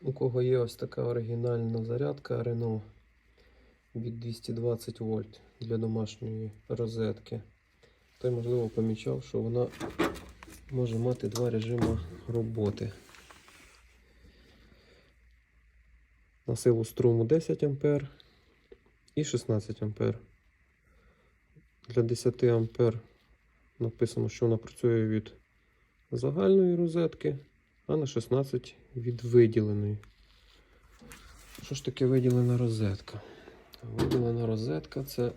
У кого є ось така оригінальна зарядка Renault від 220 вольт для домашньої розетки, той, можливо, помічав, що вона може мати два режими роботи. На силу струму 10 А і 16 А. Для 10 А написано, що вона працює від загальної розетки, а на 16 від виділеної. Що ж таке виділена розетка? Виділена розетка це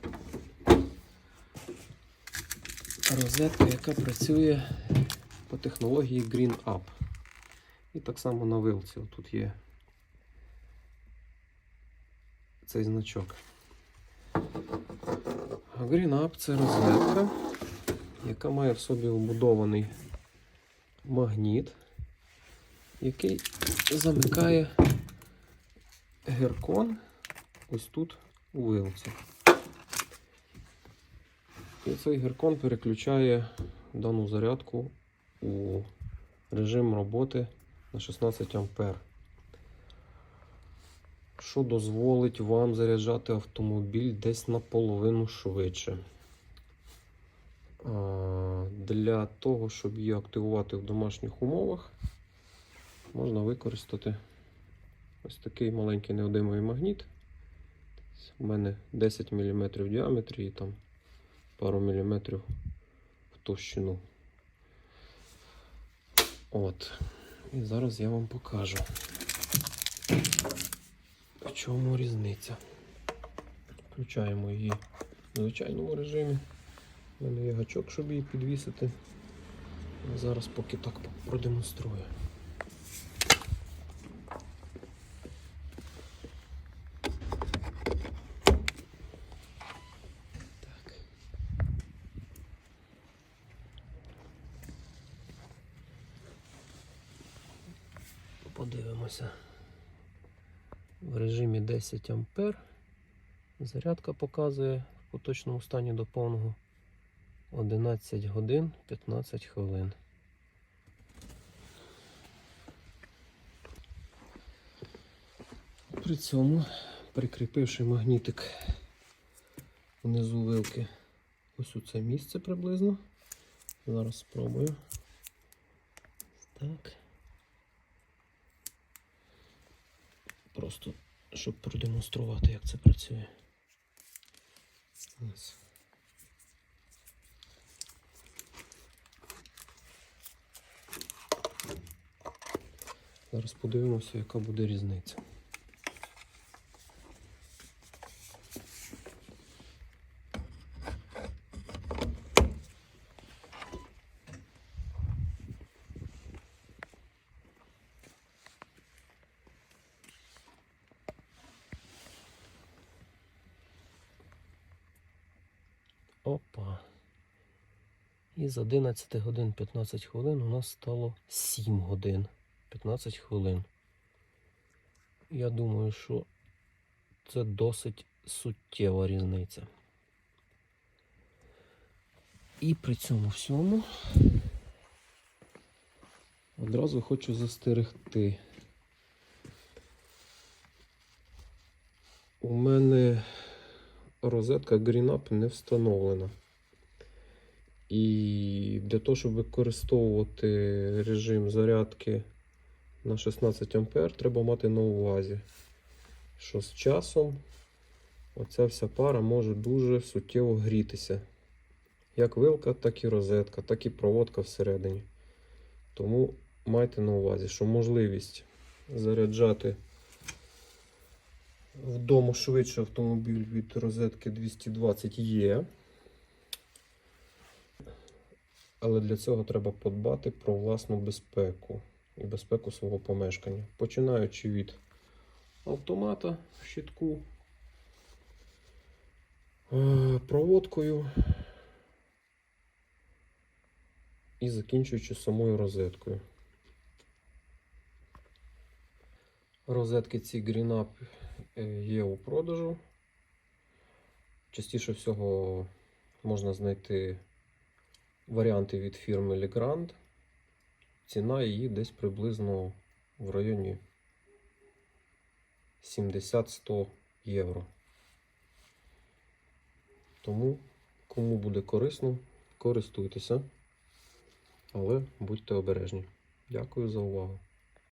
розетка, яка працює по технології Green Up. І так само на вилці тут є цей значок. Green Up це розетка, яка має в собі вбудований магніт, який замикає геркон ось тут у вилці. І цей геркон переключає дану зарядку у режим роботи на 16 А. Що дозволить вам заряджати автомобіль десь наполовину швидше. Для того, щоб її активувати в домашніх умовах, можна використати ось такий маленький неодимовий магніт. У мене 10 мм в діаметрі і там пару міліметрів в товщину. От. І зараз я вам покажу, в чому різниця. Включаємо її в звичайному режимі. У мене є гачок, щоб її підвісити. Зараз поки так продемонструю. Подивимося. В режимі 10 А зарядка показує в поточному стані до повного 11 годин 15 хвилин. При цьому, прикріпивши магнітик внизу вилки ось у це місце приблизно. Зараз спробую. Так. Просто щоб продемонструвати, як це працює. Зараз подивимося, яка буде різниця. Опа. І з 11 годин 15 хвилин у нас стало 7 годин 15 хвилин. Я думаю, що це досить суттєва різниця. І при цьому всьому одразу хочу застерегти. У мене розетка GreenUp не встановлена. І для того, щоб використовувати режим зарядки на 16 А, треба мати на увазі, що з часом оця вся пара може дуже суттєво грітися. Як вилка, так і розетка, так і проводка всередині. Тому майте на увазі, що можливість заряджати вдома швидше автомобіль від розетки 220 є. Але для цього треба подбати про власну безпеку і безпеку свого помешкання. Починаючи від автомата в щитку, е, проводкою і закінчуючи самою розеткою. Розетки ці е, є у продажу. Частіше всього можна знайти варіанти від фірми Legrand. Ціна її десь приблизно в районі 70-100 євро. Тому, кому буде корисно, користуйтеся, але будьте обережні. Дякую за увагу.